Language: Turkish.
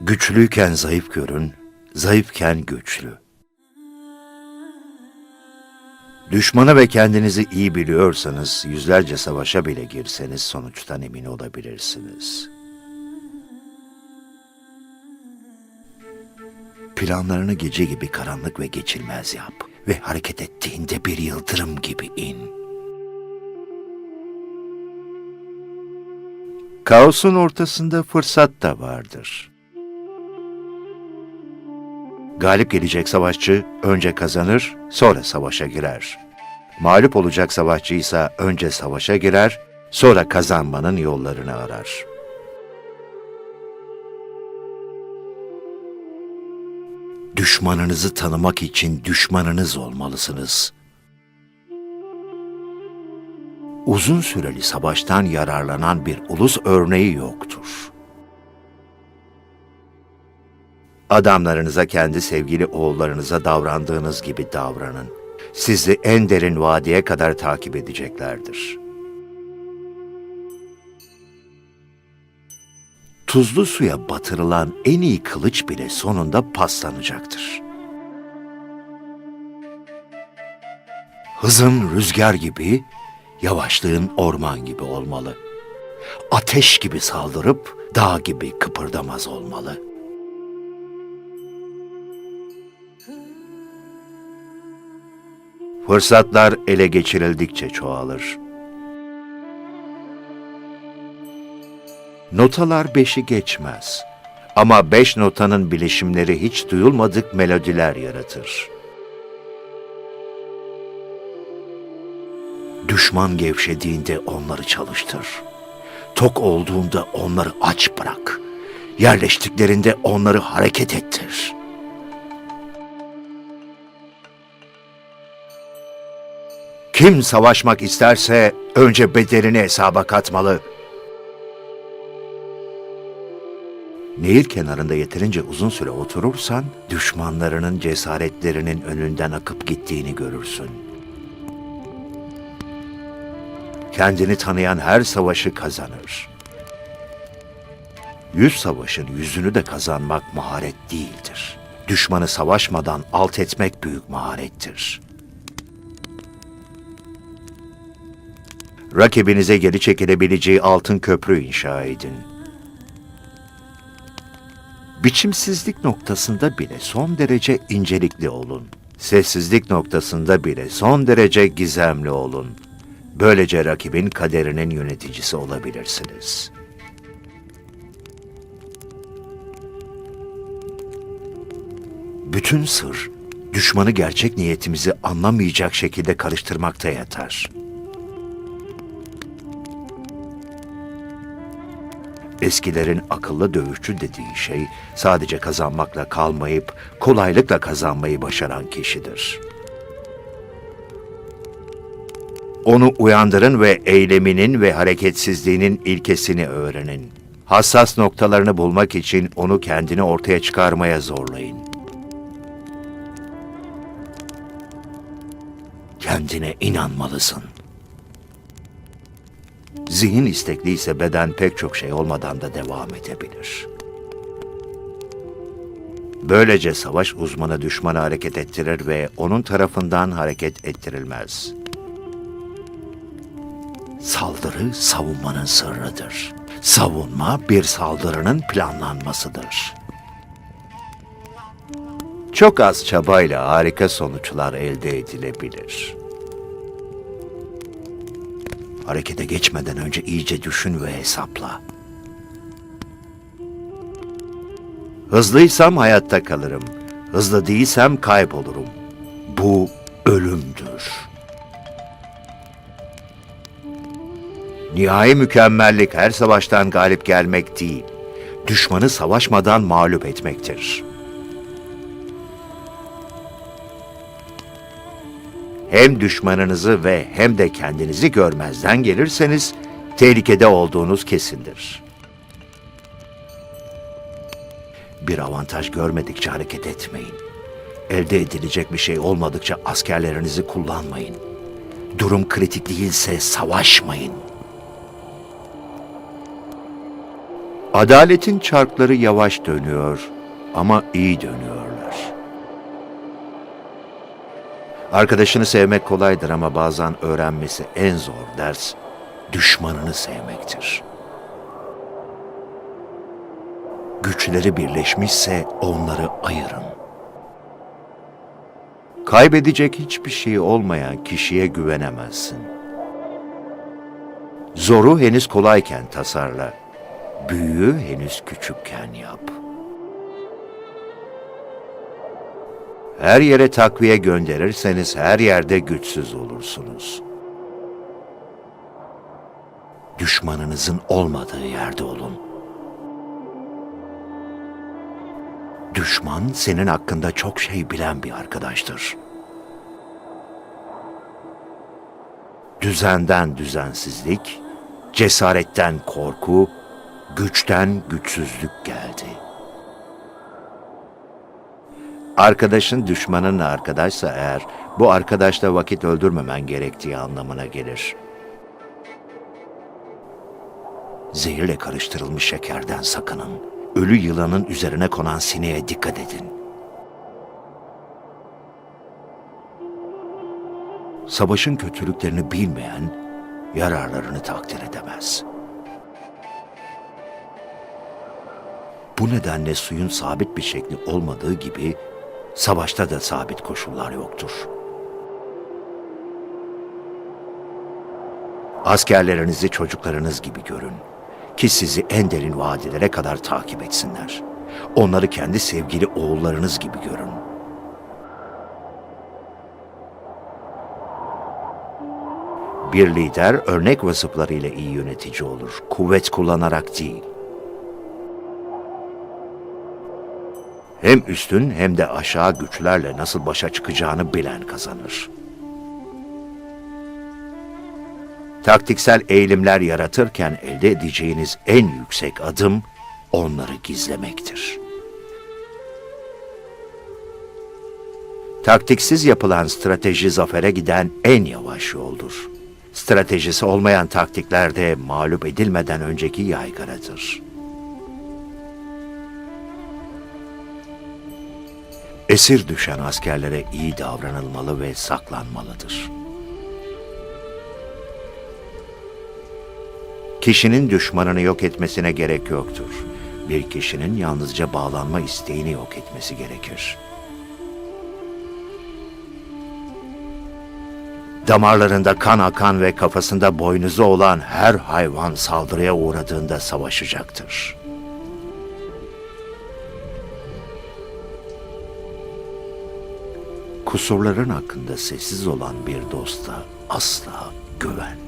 Güçlüyken zayıf görün, zayıfken güçlü. Düşmanı ve kendinizi iyi biliyorsanız yüzlerce savaşa bile girseniz sonuçtan emin olabilirsiniz. Planlarını gece gibi karanlık ve geçilmez yap ve hareket ettiğinde bir yıldırım gibi in. Kaosun ortasında fırsat da vardır. Galip gelecek savaşçı önce kazanır, sonra savaşa girer. Mağlup olacak savaşçı ise önce savaşa girer, sonra kazanmanın yollarını arar. Düşmanınızı tanımak için düşmanınız olmalısınız. Uzun süreli savaştan yararlanan bir ulus örneği yoktur. Adamlarınıza kendi sevgili oğullarınıza davrandığınız gibi davranın. Sizi en derin vadiye kadar takip edeceklerdir. Tuzlu suya batırılan en iyi kılıç bile sonunda paslanacaktır. Hızın rüzgar gibi, yavaşlığın orman gibi olmalı. Ateş gibi saldırıp dağ gibi kıpırdamaz olmalı.'' Fırsatlar ele geçirildikçe çoğalır. Notalar beşi geçmez. Ama beş notanın bilişimleri hiç duyulmadık melodiler yaratır. Düşman gevşediğinde onları çalıştır. Tok olduğunda onları aç bırak. Yerleştiklerinde onları hareket ettir.'' Kim savaşmak isterse önce bedelini hesaba katmalı. Nehir kenarında yeterince uzun süre oturursan, düşmanlarının cesaretlerinin önünden akıp gittiğini görürsün. Kendini tanıyan her savaşı kazanır. Yüz savaşın yüzünü de kazanmak maharet değildir. Düşmanı savaşmadan alt etmek büyük maharettir.'' Rakibinize geri çekilebileceği altın köprü inşa edin. Biçimsizlik noktasında bile son derece incelikli olun. Sessizlik noktasında bile son derece gizemli olun. Böylece rakibin kaderinin yöneticisi olabilirsiniz. Bütün sır, düşmanı gerçek niyetimizi anlamayacak şekilde karıştırmakta yatar.'' Eskilerin akıllı dövüşçü dediği şey sadece kazanmakla kalmayıp kolaylıkla kazanmayı başaran kişidir. Onu uyandırın ve eyleminin ve hareketsizliğinin ilkesini öğrenin. Hassas noktalarını bulmak için onu kendini ortaya çıkarmaya zorlayın. Kendine inanmalısın. Zihin istekliyse beden pek çok şey olmadan da devam edebilir. Böylece savaş uzmanı düşmanı hareket ettirir ve onun tarafından hareket ettirilmez. Saldırı savunmanın sırrıdır. Savunma bir saldırının planlanmasıdır. Çok az çabayla harika sonuçlar elde edilebilir.'' Harekete geçmeden önce iyice düşün ve hesapla. Hızlıysam hayatta kalırım. Hızlı değilsem kaybolurum. Bu ölümdür. Nihai mükemmellik her savaştan galip gelmek değil, düşmanı savaşmadan mağlup etmektir.'' Hem düşmanınızı ve hem de kendinizi görmezden gelirseniz tehlikede olduğunuz kesindir. Bir avantaj görmedikçe hareket etmeyin. Elde edilecek bir şey olmadıkça askerlerinizi kullanmayın. Durum kritik değilse savaşmayın. Adaletin çarkları yavaş dönüyor ama iyi dönüyorlar. Arkadaşını sevmek kolaydır ama bazen öğrenmesi en zor ders düşmanını sevmektir. Güçleri birleşmişse onları ayırın. Kaybedecek hiçbir şey olmayan kişiye güvenemezsin. Zoru henüz kolayken tasarla. Büyüğü henüz küçükken yap. Her yere takviye gönderirseniz her yerde güçsüz olursunuz. Düşmanınızın olmadığı yerde olun. Düşman senin hakkında çok şey bilen bir arkadaştır. Düzenden düzensizlik, cesaretten korku, güçten güçsüzlük geldi. Arkadaşın düşmanın arkadaşsa eğer, bu arkadaşla vakit öldürmemen gerektiği anlamına gelir. Zehirle karıştırılmış şekerden sakının. Ölü yılanın üzerine konan sineğe dikkat edin. Savaşın kötülüklerini bilmeyen, yararlarını takdir edemez. Bu nedenle suyun sabit bir şekli olmadığı gibi, savaşta da sabit koşullar yoktur. Askerlerinizi çocuklarınız gibi görün ki sizi en derin vadilere kadar takip etsinler. Onları kendi sevgili oğullarınız gibi görün. Bir lider örnek vasıflarıyla iyi yönetici olur, kuvvet kullanarak değil. Hem üstün hem de aşağı güçlerle nasıl başa çıkacağını bilen kazanır. Taktiksel eğilimler yaratırken elde edeceğiniz en yüksek adım onları gizlemektir. Taktiksiz yapılan strateji zafere giden en yavaş yoldur. Stratejisi olmayan taktiklerde mağlup edilmeden önceki yaygaradır. Esir düşen askerlere iyi davranılmalı ve saklanmalıdır. Kişinin düşmanını yok etmesine gerek yoktur. Bir kişinin yalnızca bağlanma isteğini yok etmesi gerekir. Damarlarında kan akan ve kafasında boynuzu olan her hayvan saldırıya uğradığında savaşacaktır. Kusurların hakkında sessiz olan bir dosta asla güvenme.